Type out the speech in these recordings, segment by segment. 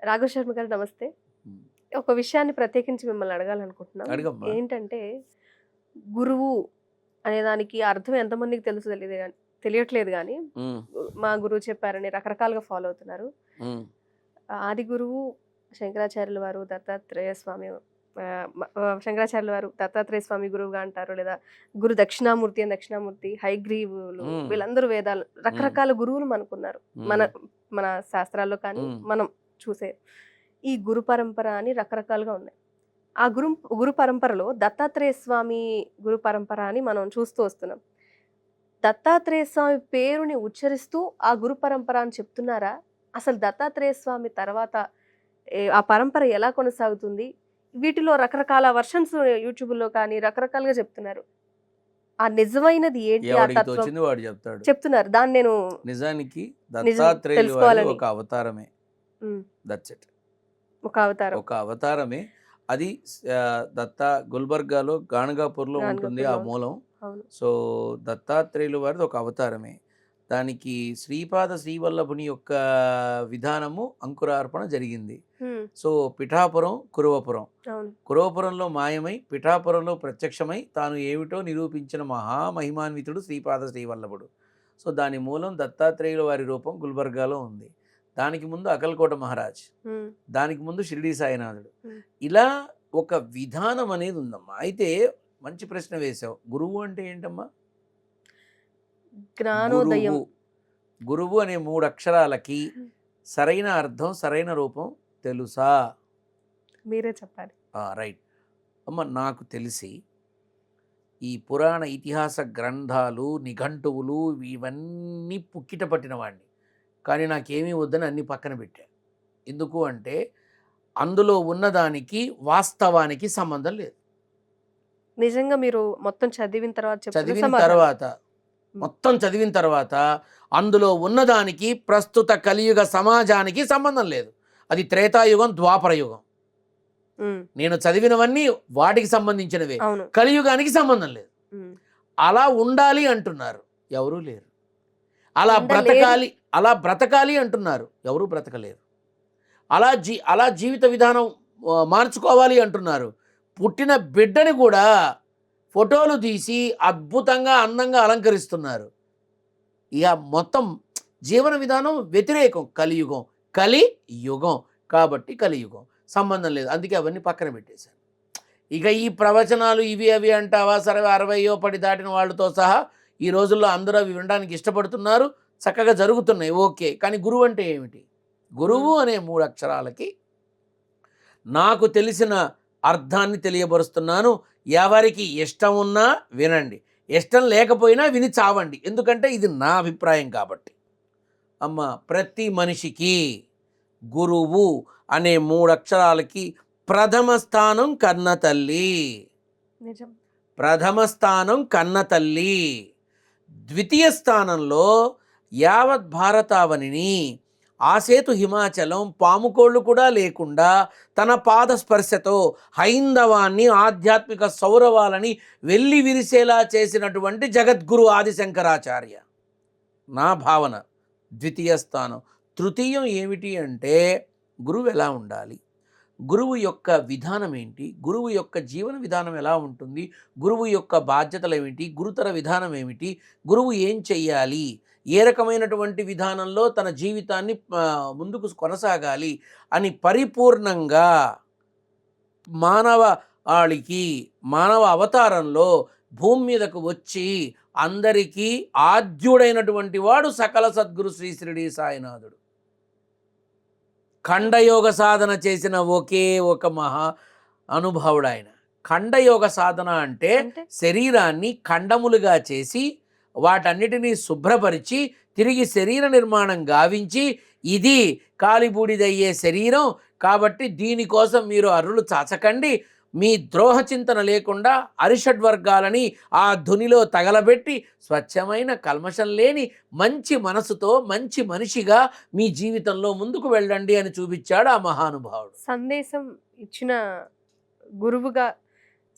రాఘవ శర్మ గారు నమస్తే. ఒక విషయాన్ని ప్రత్యేకించి మిమ్మల్ని అడగాలనుకుంటున్నాం. ఏంటంటే గురువు అనే దానికి అర్థం ఎంతమందికి తెలుసు తెలియదు కానీ తెలియట్లేదు కానీ మా గురువు చెప్పారని రకరకాలుగా ఫాలో అవుతున్నారు ఆది గురువు శంకరాచార్యుల వారు దత్తాత్రేయ స్వామి శంకరాచార్యుల వారు దత్తాత్రేయ స్వామి గురువుగా అంటారు లేదా గురు దక్షిణామూర్తి అని దక్షిణామూర్తి హైగ్రీవులు. వీళ్ళందరూ వేదాలు రకరకాల గురువులు మనకున్నారు మన మన శాస్త్రాల్లో కానీ. మనం చూసే ఈ గురు పరంపర అని రకరకాలుగా ఉన్నాయి. ఆ గురు గురు పరంపరలో దత్తాత్రేయ స్వామి గురు పరంపర అని మనం చూస్తూ వస్తున్నాం. దత్తాత్రేయ స్వామి పేరుని ఉచ్చరిస్తూ ఆ గురు పరంపర అని చెప్తున్నారా? అసలు దత్తాత్రేయ స్వామి తర్వాత ఆ పరంపర ఎలా కొనసాగుతుంది? వీటిలో రకరకాల వర్షన్స్ యూట్యూబ్లో కానీ రకరకాలుగా చెప్తున్నారు. ఆ నిజమైనది ఏంటి? ఆ ఎవడికి తత్వం తోచింది వాడు చెప్తాడు. చెప్తున్నారు. దాన్ని నేను నిజానికి నిజం దత్తాత్రేయులు. ఒక అవతారమే. దట్స్ ఇట్ ఒక అవతారం. ఒక అవతారమే. అది దత్త గుల్బర్గాలో గాణగాపూర్లో ఉంటుంది ఆ. మూలం. సో దత్తాత్రేయులు వారిది ఒక అవతారమే. దానికి శ్రీపాద శ్రీవల్లభుని యొక్క విధానము అంకురార్పణ జరిగింది. సో పిఠాపురం కురువపురం. కురవపురంలో మాయమై పిఠాపురంలో ప్రత్యక్షమై తాను ఏమిటో నిరూపించిన మహామహిమాన్వితుడు శ్రీపాద శ్రీవల్లభుడు. సో దాని మూలం దత్తాత్రేయుల వారి రూపం గుల్బర్గాలో ఉంది. దానికి ముందు అకల్కోట మహారాజ్ దానికి ముందు షిరిడి సాయినాథుడు. ఇలా ఒక విధానం అనేది ఉందమ్మా. అయితే మంచి ప్రశ్న వేశావు. గురువు అంటే ఏంటమ్మా? జ్ఞానోదయం. గురువు. అనే మూడు అక్షరాలకి సరైన అర్థం సరైన రూపం తెలుసా? మీరే చెప్పాలి. రైట్. అమ్మ నాకు తెలిసి ఈ పురాణ ఇతిహాస గ్రంథాలు నిఘంటువులు ఇవన్నీ పుక్కిట పట్టిన వాడిని కానీ నాకేమీ వద్దని అన్ని పక్కన పెట్టా. ఎందుకు అంటే అందులో ఉన్నదానికి వాస్తవానికి సంబంధం లేదు. నిజంగా మీరు మొత్తం చదివిన తర్వాత చదివిన. తర్వాత మొత్తం చదివిన తర్వాత అందులో ఉన్నదానికి ప్రస్తుత కలియుగ సమాజానికి సంబంధం లేదు. అది త్రేతాయుగం ద్వాపర యుగం మ్, నేను చదివినవన్నీ వాటికి సంబంధించినవే. కలియుగానికి సంబంధం లేదు. అలా ఉండాలి అంటున్నారు. ఎవరూ లేరు. అలా. బ్రతకాలి అలా బ్రతకాలి అంటున్నారు. ఎవరూ బ్రతకలేరు అలా జీ అలా జీవిత విధానం మార్చుకోవాలి అంటున్నారు. పుట్టిన బిడ్డని కూడా ఫోటోలు తీసి అద్భుతంగా అందంగా అలంకరిస్తున్నారు. ఇక మొత్తం జీవన విధానం వ్యతిరేకం. కలియుగం కలి యుగం కాబట్టి కలియుగం. సంబంధం లేదు. అందుకే అవన్నీ పక్కన పెట్టేశాను ఇక ఈ ప్రవచనాలు ఇవి అవి అంటావా? సరే అరవయో పడి దాటిన వాళ్ళతో సహా ఈ రోజుల్లో అందరూ అవి వినడానికి ఇష్టపడుతున్నారు. చక్కగా జరుగుతున్నాయి. ఓకే. కానీ గురువు అంటే ఏమిటి? గురువు అనే మూడు అక్షరాలకి నాకు తెలిసిన అర్థాన్ని తెలియబరుస్తున్నాను ఎవరికి ఇష్టం ఉన్నా వినండి. ఇష్టం లేకపోయినా విని చావండి. ఎందుకంటే ఇది నా అభిప్రాయం కాబట్టి. అమ్మ ప్రతి మనిషికి గురువు అనే మూడు అక్షరాలకి ప్రథమ స్థానం కన్న తల్లి. నిజం. ప్రథమ స్థానం కన్న తల్లి. ద్వితీయ స్థానంలో యావత్ భారతావనిని ఆసేతు హిమాచలం పాముకోళ్ళు కూడా లేకుండా తన పాద స్పర్శతో హైందవాన్ని ఆధ్యాత్మిక సౌరవాలని వెళ్ళి విరిసేలా చేసినటువంటి జగద్గురు ఆదిశంకరాచార్య. నా భావన ద్వితీయ స్థానం. తృతీయం ఏమిటి అంటే గురువు ఎలా ఉండాలి? గురువు యొక్క విధానం ఏంటి? గురువు యొక్క జీవన విధానం ఎలా ఉంటుంది? గురువు యొక్క బాధ్యతలు ఏమిటి? గురుతర విధానం ఏమిటి? గురువు ఏం చెయ్యాలి? ఏ రకమైనటువంటి విధానంలో తన జీవితాన్ని ముందుకు కొనసాగాలి అని పరిపూర్ణంగా మానవ ఆళికి మానవ అవతారంలో భూమి మీదకు వచ్చి అందరికీ ఆద్యుడైనటువంటి వాడు సకల సద్గురు శ్రీ షిరిడి సాయినాథుడు. ఖండయోగ సాధన చేసిన ఒకే ఒక మహా అనుభవుడు ఆయన ఖండయోగ సాధన అంటే? శరీరాన్ని ఖండములుగా చేసి వాటన్నిటినీ శుభ్రపరిచి తిరిగి శరీర నిర్మాణం గావించి ఇది కాలిబూడిదయ్యే శరీరం. కాబట్టి దీనికోసం మీరు అరులు చాచకండి. మీ ద్రోహ చింతన లేకుండా అరిషడ్ వర్గాలని ఆ ధునిలో తగలబెట్టి స్వచ్ఛమైన కల్మషం లేని మంచి మనసుతో మంచి మనిషిగా మీ జీవితంలో ముందుకు వెళ్ళండి అని చూపించాడు ఆ మహానుభావుడు. సందేశం ఇచ్చిన గురువుగా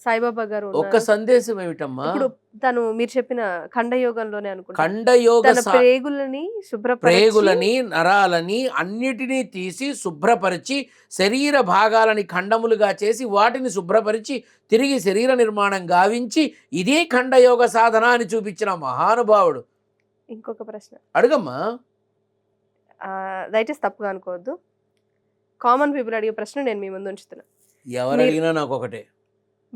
సాయిబాబా గారు ఉన్నారు. సందేశం ఏమిటమ్మా? ఇప్పుడు తను మీరు చెప్పిన ఖండయోగంలోనే అనుకుంటా. ఖండయోగ ప్రేగులని శుభ్రపరిచి ప్రేగులని నరాలని అన్నిటినీ తీసి శుభ్రపరిచి శరీర భాగాలని ఖండములుగా చేసి వాటిని శుభ్రపరిచి తిరిగి శరీర నిర్మాణం గావించి ఇదే ఖండయోగ సాధన అని చూపించిన మహానుభావుడు. ఇంకొక ప్రశ్న. అడుగమ్మా. దయచేసి తప్పుగా అనుకోవద్దు. కామన్ పీపుల్ అడిగే ప్రశ్న నేను మీ ముందు ఉంచుతున్నా. ఎవరు అడిగినా నాకు ఒకటే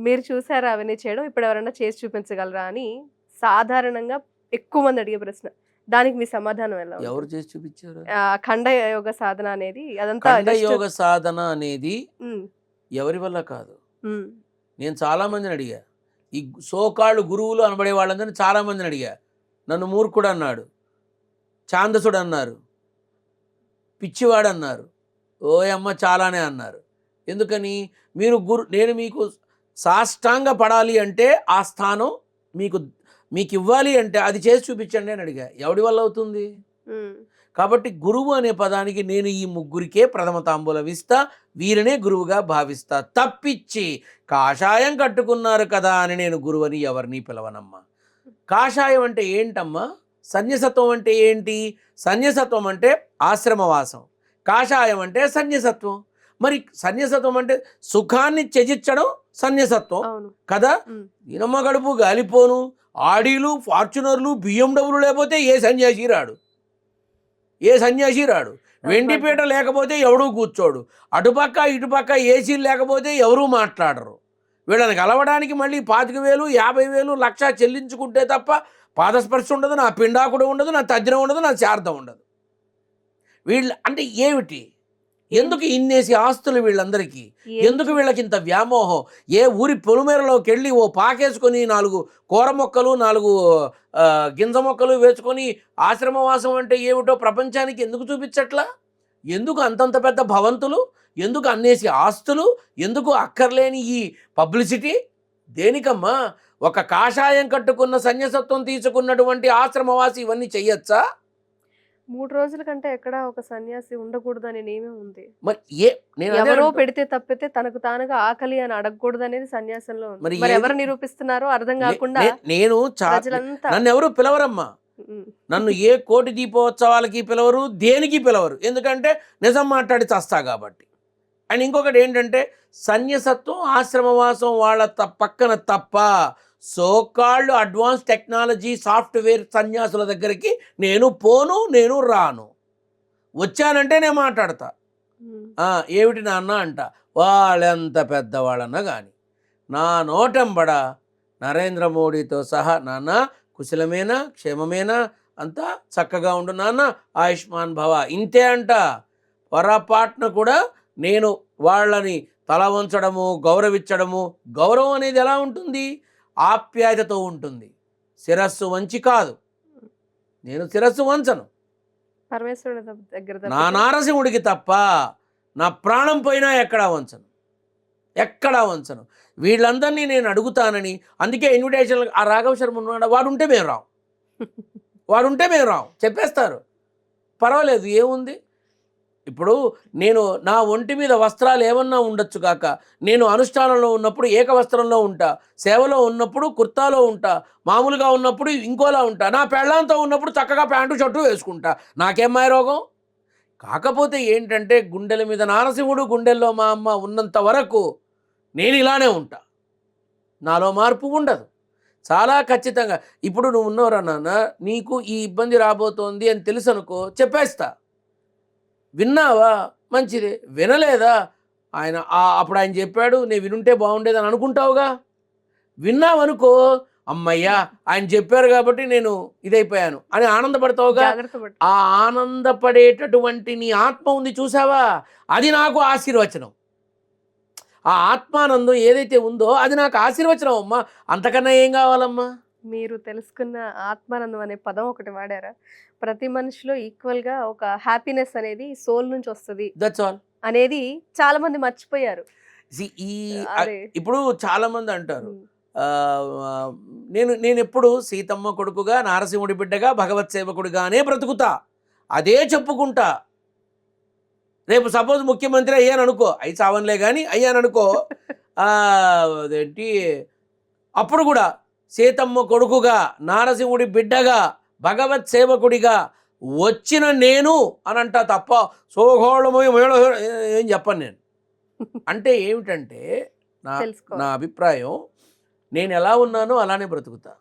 మీరు చూసారా అవన్నీ చేయడం? ఇప్పుడు ఎవరైనా చేసి చూపించగలరా అని సాధారణంగా ఎక్కువ మంది అడిగే ప్రశ్న. దానికి మీ సమాధానం ఎలా? ఎవరు చేసి చూపించారు? ఖండ యోగ సాధన అనేది అదంతా just- ఖండయోగ సాధన అనేది ఎవరి వల్ల కాదు? నేను చాలా మందిని అడిగా. ఈ సోకాళ్ళు గురువులు అనబడే వాళ్ళందరినీ చాలా మందిని అడిగా. నన్ను మూర్ఖుడు అన్నాడు. ఛాందసుడు అన్నారు. పిచ్చివాడు అన్నారు. ఓ అమ్మ చాలానే అన్నారు. ఎందుకని? మీరు గురు నేను మీకు సాష్టాంగ పడాలి అంటే ఆ స్థానం మీకు మీకు ఇవ్వాలి అంటే అది చేసి చూపించండి అని అడిగా. ఎవడి వల్ల అవుతుంది? కాబట్టి గురువు అనే పదానికి నేను ఈ ముగ్గురికే ప్రథమ తాంబూలం ఇస్తా వీరినే గురువుగా భావిస్తా. తప్పిచ్చి కాషాయం కట్టుకున్నారు కదా అని నేను గురువు అని ఎవరిని పిలవనమ్మా. కాషాయం అంటే ఏంటమ్మా? సన్యసత్వం అంటే ఏంటి? సన్యసత్వం అంటే ఆశ్రమవాసం. కాషాయం అంటే సన్యసత్వం. మరి సన్యసత్వం అంటే సుఖాన్ని త్యజించడం సన్యసత్వం. కదా? ఇనమ్మ గడుపు గాలిపోను ఆడీలు ఫార్చునర్లు బియ్యం డబ్బులు లేకపోతే ఏ సన్యాసి రాడు? ఏ సన్యాసి రాడు? వెండిపీట లేకపోతే ఎవడూ కూర్చోడు. అటుపక్క ఇటుపక్క ఏసీలు లేకపోతే ఎవరూ మాట్లాడరు. వీళ్ళని కలవడానికి మళ్ళీ పాతిక వేలు యాభై వేలు లక్ష చెల్లించుకుంటే తప్ప పాదస్పర్శ ఉండదు నా పిండాకుడు ఉండదు నా తజ్జనం ఉండదు నా శార్థం ఉండదు. వీళ్ళు అంటే ఏమిటి? ఎందుకు ఇన్నేసి ఆస్తులు వీళ్ళందరికీ? ఎందుకు? వీళ్ళకి ఇంత వ్యామోహం? ఏ ఊరి పొలిమేరలోకి వెళ్ళి ఓ పాకేసుకొని నాలుగు కూర మొక్కలు నాలుగు గింజ మొక్కలు వేసుకొని ఆశ్రమవాసం అంటే ఏమిటో ప్రపంచానికి ఎందుకు చూపించట్లా? ఎందుకు అంతంత పెద్ద భవంతులు? ఎందుకు అన్నేసి ఆస్తులు? ఎందుకు అక్కర్లేని ఈ పబ్లిసిటీ? దేనికమ్మా? ఒక కాషాయం కట్టుకున్న సన్యసత్వం తీసుకున్నటువంటి ఆశ్రమవాసి ఇవన్నీ చెయ్యొచ్చా? మూడు రోజుల కంటే ఎక్కడ ఒక సన్యాసి ఉండకూడదు అనే నియమం ఉంది. మరి ఏ నేను అదే ఎవరో అంటున్నా. పెడితే తప్పితే తనకు తానుగా ఆకలి అని అడగకూడదు అనేది సన్యాసంలో ఉంది. మరి ఎవరు నిరూపిస్తున్నారో అర్థం నే- కాకుండా నే- నేను చా ప్రజలంతా నన్ను ఎవరు పిలవరమ్మా? ఉమ్, నన్ను ఏ కోటి దీపోత్సవాలకి పిలవరు దేనికి పిలవరు? ఎందుకంటే నిజం మాట్లాడి చస్తా కాబట్టి. అండ్ ఇంకొకటి ఏంటంటే సన్యసత్వం ఆశ్రమవాసం వాళ్ళ త- పక్కన తప్ప సోకాళ్ళు అడ్వాన్స్ టెక్నాలజీ సాఫ్ట్వేర్ సన్యాసుల దగ్గరికి నేను పోను నేను రాను. వచ్చానంటే నేను మాట్లాడతా. ఉమ్, "ఆ, ఏమిటి నాన్న అంట వాళ్ళెంత పెద్దవాళ్ళన్నా కానీ నా నోటంబడ నరేంద్ర మోడీతో సహా నాన్న కుశలమేనా క్షేమమేనా అంతా చక్కగా ఉండు నాన్న ఆయుష్మాన్ భవ ఇంతే అంట. పొరపాటున కూడా నేను వాళ్ళని తల వంచడము గౌరవించడము గౌరవం అనేది ఎలా ఉంటుంది? ఆప్యాయతతో ఉంటుంది. శిరస్సు వంచి కాదు. నేను శిరస్సు వంచను. పరమేశ్వరుడి ద- దగ్గర నా నారసింహుడికి తప్ప నా ప్రాణం పోయినా ఎక్కడా వంచను. ఎక్కడా వంచను. వీళ్ళందరినీ నేను అడుగుతానని అందుకే ఇన్విటేషన్ ఆ రాఘవ శర్మ ఉన్నాడు? వాడు ఉంటే మేము రాం. వాడు ఉంటే మేము రాం. చెప్పేస్తారు. పర్వాలేదు ఏముంది? ఇప్పుడు నేను నా ఒంటి మీద వస్త్రాలు ఏమన్నా ఉండొచ్చు కాక నేను అనుష్ఠానంలో ఉన్నప్పుడు ఏక వస్త్రంలో ఉంటా సేవలో ఉన్నప్పుడు కుర్తాలో ఉంటా మామూలుగా ఉన్నప్పుడు ఇంకోలా ఉంటా నా పెళ్ళంతో ఉన్నప్పుడు చక్కగా ప్యాంటు షర్టు వేసుకుంటా నాకేమాయ రోగం? కాకపోతే ఏంటంటే గుండెల మీద నారసింహుడు గుండెల్లో మా అమ్మ ఉన్నంత వరకు నేను ఇలానే ఉంటా. నాలో మార్పు ఉండదు. చాలా ఖచ్చితంగా. ఇప్పుడు నువ్వు ఉన్నవరా నాన్న నీకు ఈ ఇబ్బంది రాబోతోంది అని తెలుసు అనుకో చెప్పేస్తా. విన్నావా? మంచిదే. వినలేదా? ఆయన అప్పుడు ఆయన చెప్పాడు నేను వినుంటే బాగుండేదని అనుకుంటావుగా? విన్నావనుకో అమ్మయ్యా ఆయన చెప్పారు కాబట్టి నేను ఇదైపోయాను అని ఆనందపడతావుగా? ఆ ఆనందపడేటటువంటి నీ ఆత్మ ఉంది చూసావా? అది నాకు ఆశీర్వచనం. ఆ ఆత్మానందం ఏదైతే ఉందో అది నాకు ఆశీర్వచనం అమ్మా. అంతకన్నా ఏం కావాలమ్మా? మీరు తెలుసుకున్న ఆత్మానందం అనే పదం ఒకటి వాడారా? ప్రతి మనిషిలో ఈక్వల్గా ఒక హ్యాపీనెస్ అనేది సోల్ నుంచి వస్తుంది. దట్స్ ఆల్ అనేది చాలా మంది మర్చిపోయారు ఈ ఇప్పుడు చాలా మంది అంటారు నేను నేను ఎప్పుడు సీతమ్మ కొడుకుగా నారసింహుడి బిడ్డగా భగవత్ సేవకుడిగానే బ్రతుకుతా. అదే చెప్పుకుంటా. రేపు సపోజ్ ముఖ్యమంత్రి అయ్యాను అనుకో అయి చావన్లే కానీ అయ్యాను అనుకో అదేంటి అప్పుడు కూడా సీతమ్మ కొడుకుగా నారసింహుడి బిడ్డగా భగవత్ సేవకుడిగా వచ్చిన నేను అని అంట తప్ప సోహోళమో మేళ ఏం చెప్పను నేను. అంటే ఏమిటంటే నా నా అభిప్రాయం నేను ఎలా ఉన్నానో అలానే బ్రతుకుతా.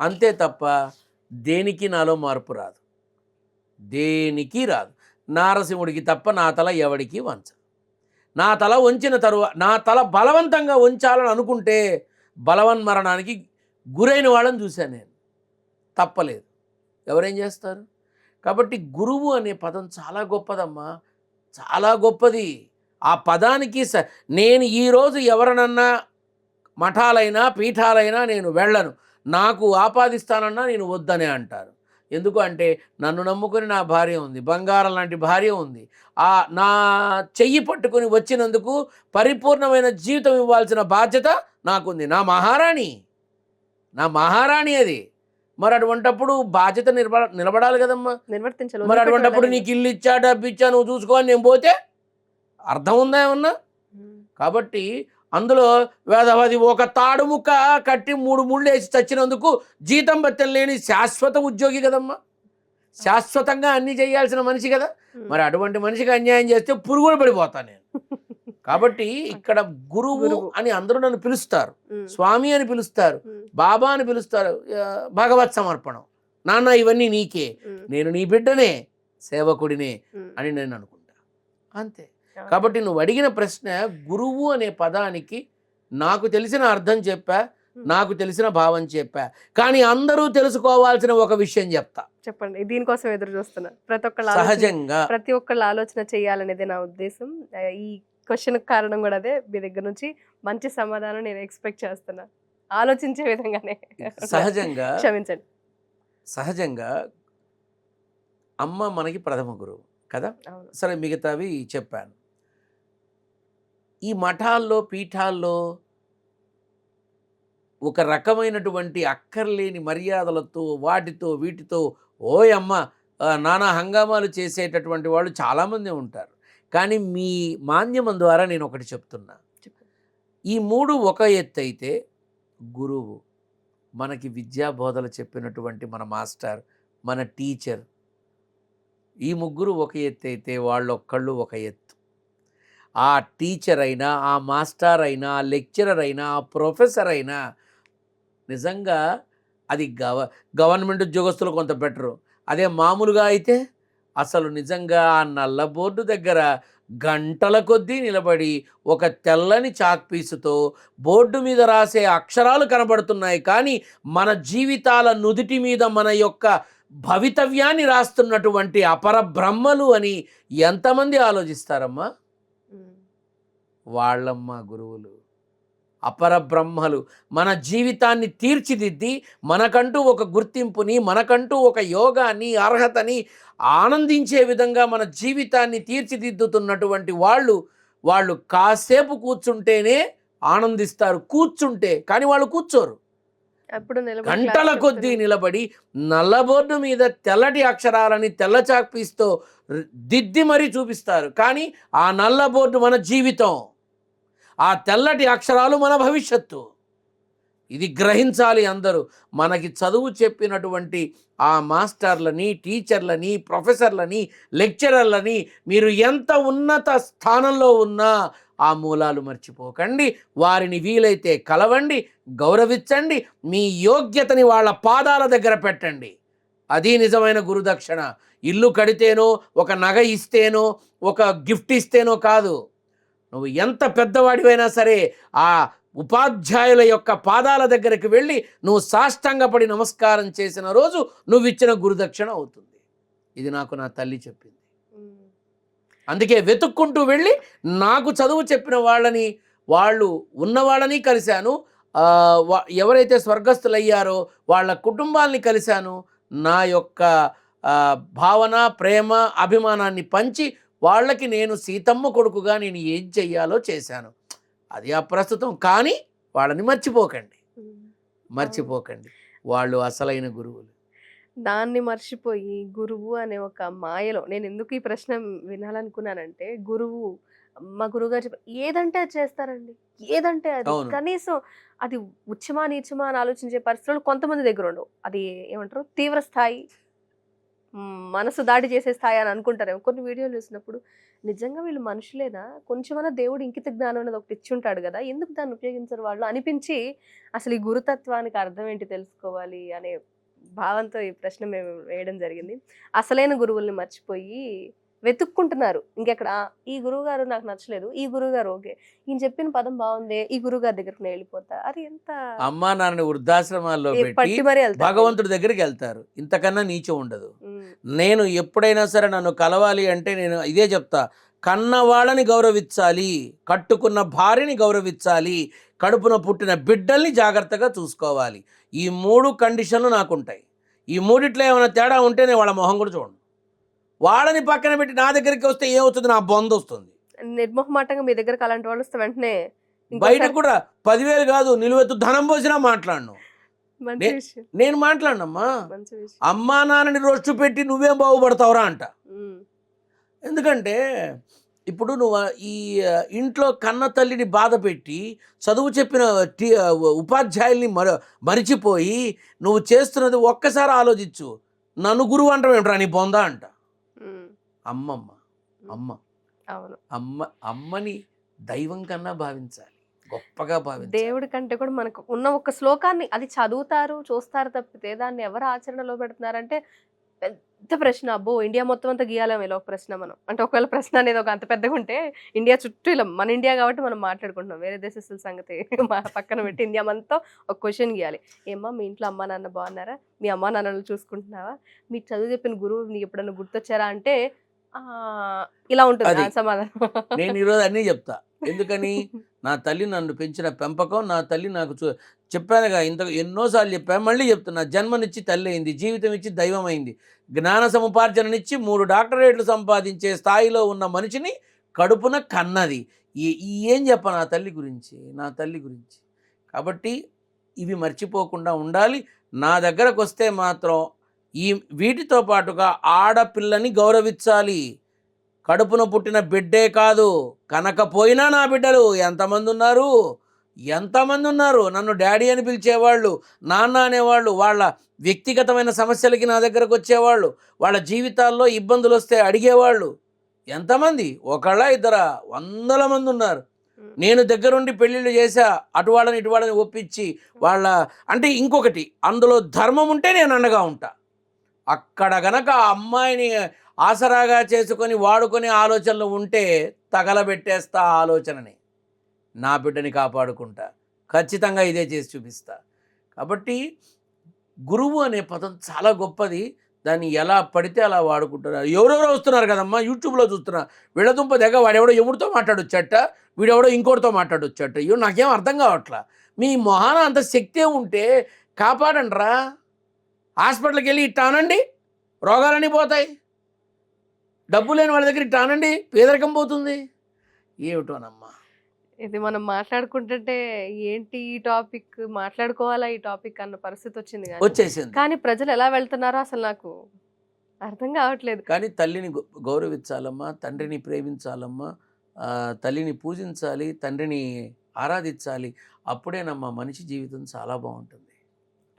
అంతే తప్ప దేనికి నాలో మార్పు రాదు. దేనికి రాదు. నారసింహుడికి తప్ప నా తల ఎవడికి వంచ. నా తల వంచిన తరువాత నా తల బలవంతంగా వంచాలని అనుకుంటే బలవన్మరణానికి గురైన వాళ్ళని చూశాను నేను. తప్పలేదు. ఎవరేం చేస్తారు? కాబట్టి గురువు అనే పదం చాలా గొప్పదమ్మా. చాలా గొప్పది. ఆ పదానికి స నేను ఈరోజు ఎవరినన్నా మఠాలైనా పీఠాలైనా నేను వెళ్ళను. నాకు ఆపాదిస్తానన్నా నేను వద్దనే అంటారు. ఎందుకు అంటే నన్ను నమ్ముకుని నా భార్య ఉంది. బంగారం లాంటి భార్య ఉంది. ఆ నా చెయ్యి పట్టుకుని వచ్చినందుకు పరిపూర్ణమైన జీవితం ఇవ్వాల్సిన బాధ్యత నాకుంది. నా మహారాణి. నా మహారాణి అది. మరి అటువంటప్పుడు బాధ్యత నిలబడ నిలబడాలి కదమ్మా. నిర్వర్తించాలి. మరి అటువంటప్పుడు. నీకు ఇల్లు ఇచ్చా డబ్బు ఇచ్చా నువ్వు చూసుకో అని నేను పోతే అర్థం ఉందా ఏమన్నా. కాబట్టి అందులో వేదవది ఒక తాడు ముక్క కట్టి మూడు ముళ్ళు వేసి చచ్చినందుకు జీతం బత్తెం లేని శాశ్వత ఉద్యోగి కదమ్మా. శాశ్వతంగా అన్ని చేయాల్సిన మనిషి కదా. మరి అటువంటి మనిషికి అన్యాయం చేస్తే పురుగులు పడిపోతాను నేను కాబట్టి ఇక్కడ గురువు. అని అందరూ నన్ను పిలుస్తారు. స్వామి అని పిలుస్తారు. బాబా అని పిలుస్తారు భగవత్ సమర్పణం నాన్న ఇవన్నీ నీకే. నేను నీ బిడ్డనే సేవకుడినే. అని నేను అనుకుంటా అంతే. కాబట్టి నువ్వు అడిగిన ప్రశ్న గురువు అనే పదానికి నాకు తెలిసిన అర్థం చెప్పా నాకు తెలిసిన భావం చెప్పా. కానీ అందరూ తెలుసుకోవాల్సిన ఒక విషయం చెప్తా. చెప్పండి. దీనికోసం ఎదురు చూస్తున్నా. ప్రతి ఒక్కళ్ళ సహజంగా ప్రతి ఒక్కళ్ళ ఆలోచన చేయాలనేది నా ఉద్దేశం. ఈ క్వశ్చన్ కారణం కూడా అదే. మీ దగ్గర నుంచి మంచి సమాధానం నేను ఎక్స్పెక్ట్ చేస్తున్నా. ఆలోచించే విధంగానే. సహజంగా క్షమించండి. సహజంగా అమ్మ మనకి ప్రథమ గురువు కదా? సరే మిగతావి చెప్పాను. ఈ మఠాల్లో పీఠాల్లో ఒక రకమైనటువంటి అక్కర్లేని మర్యాదలతో వాటితో వీటితో ఓయమ్మ నానా హంగామాలు చేసేటటువంటి వాళ్ళు చాలామంది ఉంటారు. కానీ మీ మాధ్యమం ద్వారా నేను ఒకటి చెప్తున్నా. ఈ మూడు ఒక ఎత్తు అయితే గురువు మనకి విద్యా బోధలు చెప్పినటువంటి మన మాస్టర్ మన టీచర్ ఈ ముగ్గురు ఒక ఎత్తు అయితే వాళ్ళొక్కళ్ళు ఒక ఎత్తు. ఆ టీచర్ అయినా ఆ మాస్టర్ అయినా ఆ లెక్చరర్ అయినా ఆ ప్రొఫెసర్ అయినా నిజంగా అది గవ గవర్నమెంట్ ఉద్యోగస్తులు కొంత బెటరు. అదే మామూలుగా అయితే అసలు నిజంగా ఆ నల్ల బోర్డు దగ్గర గంటల కొద్దీ నిలబడి ఒక తెల్లని చాక్ పీసుతో బోర్డు మీద రాసే అక్షరాలు కనబడుతున్నాయి. కానీ మన జీవితాల నుదిటి మీద మన యొక్క భవితవ్యాన్ని రాస్తున్నటువంటి అపర బ్రహ్మలు అని ఎంతమంది ఆలోచిస్తారమ్మా. వాళ్ళమ్మ గురువులు. అపర బ్రహ్మలు. మన జీవితాన్ని తీర్చిదిద్ది మనకంటూ ఒక గుర్తింపుని మనకంటూ ఒక యోగాన్ని అర్హతని ఆనందించే విధంగా మన జీవితాన్ని తీర్చిదిద్దుతున్నటువంటి వాళ్ళు వాళ్ళు కాసేపు కూర్చుంటేనే ఆనందిస్తారు. కూర్చుంటే కానీ వాళ్ళు కూర్చోరు. అప్పుడు గంటల కొద్దీ. నిలబడి నల్లబోర్డు మీద తెల్లటి అక్షరాలని తెల్ల చాక్పీస్తో దిద్ది మరీ చూపిస్తారు. కానీ ఆ నల్ల బోర్డు మన జీవితం. ఆ తెల్లటి అక్షరాలు మన భవిష్యత్తు. ఇది గ్రహించాలి అందరూ. మనకి చదువు చెప్పినటువంటి ఆ మాస్టర్లని టీచర్లని ప్రొఫెసర్లని లెక్చరర్లని మీరు ఎంత ఉన్నత స్థానంలో ఉన్నా ఆ మూలాలు మర్చిపోకండి. వారిని వీలైతే కలవండి గౌరవించండి మీ యోగ్యతని వాళ్ళ పాదాల దగ్గర పెట్టండి. అది నిజమైన గురుదక్షిణ. ఇల్లు కడితేనో ఒక నగ ఇస్తేనో ఒక గిఫ్ట్ ఇస్తేనో కాదు. నువ్వు ఎంత పెద్దవాడివైనా సరే ఆ ఉపాధ్యాయుల యొక్క పాదాల దగ్గరికి వెళ్ళి నువ్వు సాష్టంగపడి నమస్కారం చేసిన రోజు నువ్వు ఇచ్చిన గురుదక్షిణ అవుతుంది. ఇది నాకు నా తల్లి చెప్పింది. అందుకే వెతుక్కుంటూ వెళ్ళి నాకు చదువు చెప్పిన వాళ్ళని వాళ్ళు ఉన్నవాళ్ళని కలిశాను. ఎవరైతే స్వర్గస్థులయ్యారో వాళ్ళ కుటుంబాల్ని కలిశాను. నా యొక్క భావన ప్రేమ అభిమానాన్ని పంచి వాళ్ళకి నేను సీతమ్మ కొడుకుగా నేను ఏం చెయ్యాలో చేశాను. అది అప్రస్తుతం కానీ వాళ్ళని మర్చిపోకండి. మర్చిపోకండి. వాళ్ళు అసలైన గురువులు. దాన్ని మర్చిపోయి గురువు అనే ఒక మాయలో నేను ఎందుకు ఈ ప్రశ్న వినాలనుకున్నానంటే గురువు మా గురువుగారు చెప్ప ఏదంటే అది చేస్తారండి. ఏదంటే అది. కనీసం అది ఉచ్చమా నీచమా అని ఆలోచించే పరిస్థితులు కొంతమంది దగ్గర ఉండవు. అది ఏమంటారు? తీవ్ర స్థాయి మనసు దాడి చేసే స్థాయి అని అనుకుంటారేమో. కొన్ని వీడియోలు చూసినప్పుడు నిజంగా వీళ్ళు మనుషులేనా? కొంచెమైనా దేవుడు ఇంకిత జ్ఞానం అనేది ఒకటి ఇచ్చుంటాడు కదా? ఎందుకు దాన్ని ఉపయోగించరు వాళ్ళు? అనిపించి అసలు ఈ గురుతత్వానికి అర్థం ఏంటి తెలుసుకోవాలి అనే భావంతో ఈ ప్రశ్న మేము వేయడం జరిగింది. అసలైన గురువుల్ని మర్చిపోయి వెతుక్కుంటున్నారు. ఇంకెక్కడ? "ఆ, ఈ గురువు గారు నాకు నచ్చలేదు. ఈ గురువు గారు ఓకే. ఈయన చెప్పిన పదం బాగుంది ఈ గురువు గారి దగ్గరకు నేను వెళ్ళిపోతా. అది ఎంత అమ్మా నాన్నని వృద్ధాశ్రమాల్లో. భగవంతుడి దగ్గరికి వెళ్తారు. ఇంతకన్నా నీచం ఉండదు. నేను ఎప్పుడైనా సరే నన్ను కలవాలి అంటే నేను ఇదే చెప్తా. కన్న వాళ్ళని గౌరవించాలి కట్టుకున్న భార్యని గౌరవించాలి కడుపున పుట్టిన బిడ్డల్ని జాగ్రత్తగా చూసుకోవాలి. ఈ మూడు కండిషన్లు నాకుంటాయి. ఈ మూడిట్లో ఏమైనా తేడా ఉంటే నేను వాళ్ళ మొహం కూడా చూడండి వాళ్ళని పక్కన పెట్టి నా దగ్గరికి వస్తే ఏమవుతుంది? నా బొంద వస్తుంది. నిర్మోహమాటంగా మీ దగ్గరకు అలాంటి వాళ్ళు వస్తే వెంటనే బయట కూడా పదివేలు కాదు నిలువెత్తు ధనం పోసినా మాట్లాడను. నేను మాట్లాడనమ్మా. అమ్మా నాన్నని రొచ్చు పెట్టి నువ్వేం బాగుపడతావురా అంట. ఎందుకంటే ఇప్పుడు నువ్వు ఈ ఇంట్లో కన్న తల్లిని బాధ పెట్టి చదువు చెప్పిన టీ ఉపాధ్యాయుల్ని మర మరిచిపోయి నువ్వు చేస్తున్నది ఒక్కసారి ఆలోచించు. నన్ను గురువు అంటాం ఏమిట్రా నీ బొందా అంట. అమ్మమ్మ అమ్మ. అవును. అమ్మ అమ్మని దైవం కన్నా భావించాలి. గొప్పగా భావించాలి. దేవుడి కంటే కూడా మనకు ఉన్న ఒక శ్లోకాన్ని అది చదువుతారు చూస్తారు తప్పితే దాన్ని ఎవరు ఆచరణలో పెడుతున్నారంటే పెద్ద ప్రశ్న. అబ్బో ఇండియా మొత్తం అంతా గీయాలేమో ఇలా ఒక ప్రశ్న మనం. అంటే ఒకవేళ ప్రశ్న అనేది ఒక అంత పెద్దగా ఉంటే ఇండియా చుట్టూ ఇలా మన ఇండియా కాబట్టి మనం మాట్లాడుకుంటున్నాం. వేరే దేశస్తుల సంగతి మా పక్కన పెట్టి ఇండియా అంతా ఒక క్వశ్చన్ గీయాలి. ఏమ్మా మీ ఇంట్లో అమ్మా నాన్న బాగున్నారా? మీ అమ్మా నాన్నలు చూసుకుంటున్నావా? మీకు చదువు చెప్పిన గురువు నీకు ఎప్పుడన్నా గుర్తొచ్చారా అంటే "ఆ, ఇలా ఉంటుంది. సమాధానం. నేను ఈరోజు అన్నీ చెప్తా. ఎందుకని? నా తల్లి నన్ను పెంచిన పెంపకం నా తల్లి నాకు చూ చెప్పానుగా ఇంత ఎన్నోసార్లు చెప్పాను మళ్ళీ చెప్తున్నా. జన్మనిచ్చి తల్లి అయింది జీవితం ఇచ్చి దైవం అయింది. జ్ఞాన సముపార్జననిచ్చి మూడు డాక్టరేట్లు సంపాదించే స్థాయిలో ఉన్న మనిషిని కడుపున కన్నది. ఏం చెప్ప నా తల్లి గురించి? నా తల్లి గురించి. కాబట్టి ఇవి మర్చిపోకుండా ఉండాలి. నా దగ్గరకు వస్తే మాత్రం ఈ వీటితో పాటుగా ఆడపిల్లని గౌరవించాలి. కడుపున పుట్టిన బిడ్డే కాదు కనకపోయినా నా బిడ్డలు ఎంతమంది ఉన్నారు ఎంతమంది ఉన్నారు నన్ను డాడీ అని పిలిచేవాళ్ళు నాన్న అనేవాళ్ళు వాళ్ళ వ్యక్తిగతమైన సమస్యలకి నా దగ్గరకు వచ్చేవాళ్ళు వాళ్ళ జీవితాల్లో ఇబ్బందులు వస్తే అడిగేవాళ్ళు. ఎంతమంది? ఒకళ్ళ ఇద్దరా వందల మంది ఉన్నారు. నేను దగ్గరుండి పెళ్ళిళ్ళు చేశా అటు వాళ్ళని ఇటు వాళ్ళని ఒప్పించి వాళ్ళ అంటే ఇంకొకటి అందులో ధర్మం ఉంటే నేను అండగా ఉంటా. అక్కడ గనక అమ్మాయిని ఆసరాగా చేసుకొని వాడుకునే ఆలోచనలు ఉంటే తగలబెట్టేస్తా ఆలోచనని. నా బిడ్డని కాపాడుకుంటా. ఖచ్చితంగా ఇదే చేసి చూపిస్తా. కాబట్టి గురువు అనే పదం చాలా గొప్పది. దాన్ని ఎలా పడితే అలా వాడుకుంటున్నారు ఎవరెవరో వస్తున్నారు కదమ్మా? యూట్యూబ్లో చూస్తున్నా. వీళ్ళదుంప దగ్గర వాడెవడో ఎవరితో మాట్లాడొచ్చట? వీడెవడో ఇంకోటితో మాట్లాడొచ్చట? ఇవి నాకేం అర్థం కావట్లా. మీ మొహాన అంత శక్తే ఉంటే కాపాడండి రా హాస్పిటల్కి వెళ్ళి ఇట్ట అనండి రోగాలన్నీ పోతాయి. డబ్బు లేని వాళ్ళ దగ్గర ఇట్ట అనండి పేదరికం పోతుంది. ఏమిటోనమ్మా? ఇది మనం మాట్లాడుకుంటుంటే ఏంటి ఈ టాపిక్? మాట్లాడుకోవాలా ఈ టాపిక్ అన్న పరిస్థితి వచ్చింది కానీ. వచ్చేసింది. కానీ ప్రజలు ఎలా వెళ్తున్నారో అసలు నాకు అర్థం కావట్లేదు. కానీ తల్లిని గౌరవించాలమ్మా తండ్రిని ప్రేమించాలమ్మా తల్లిని పూజించాలి తండ్రిని ఆరాధించాలి అప్పుడేనమ్మా మనిషి జీవితం చాలా బాగుంటుంది.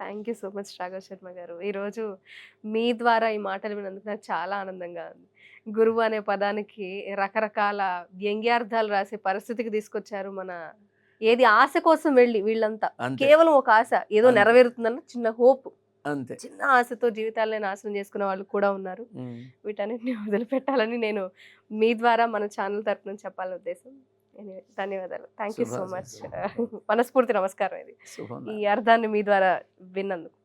Thank you so much Raghav Sharma గారు. ఈరోజు మీ ద్వారా ఈ మాటలు విన్నందుకు నాకు చాలా ఆనందంగా ఉంది. గురువు అనే పదానికి రకరకాల వ్యంగ్యార్థాలు రాసే పరిస్థితికి తీసుకొచ్చారు మన ఏది ఆశ కోసం వెళ్ళి వీళ్ళంతా. కేవలం ఒక ఆశ ఏదో. నెరవేరుతుందన్న చిన్న హోప్. అంతే. చిన్న ఆశతో జీవితాలని నాశనం చేసుకునే వాళ్ళు కూడా ఉన్నారు. వీటన్నిటిని వదిలిపెట్టాలని నేను మీ ద్వారా మన ఛానల్ తరపున చెప్పాలని ఉద్దేశం. ధన్యవాదాలు. Thank you so much. మనస్ఫూర్తి నమస్కారం ఇది. ఈ అర్థాన్ని మీ ద్వారా విన్నందుకు.